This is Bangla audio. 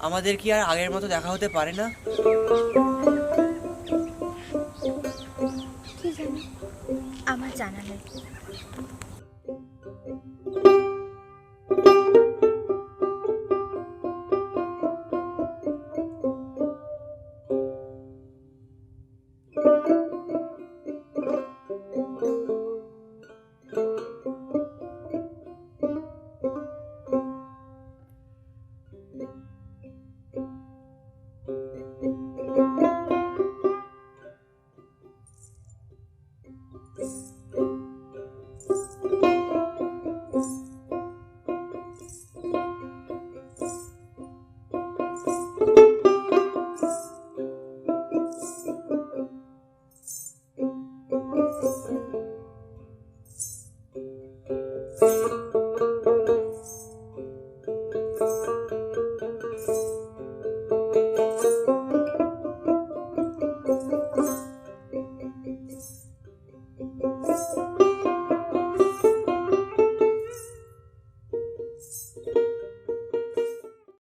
আমাদের কি আর আগের মতো দেখা হতে পারে না? আমার জানা নেই।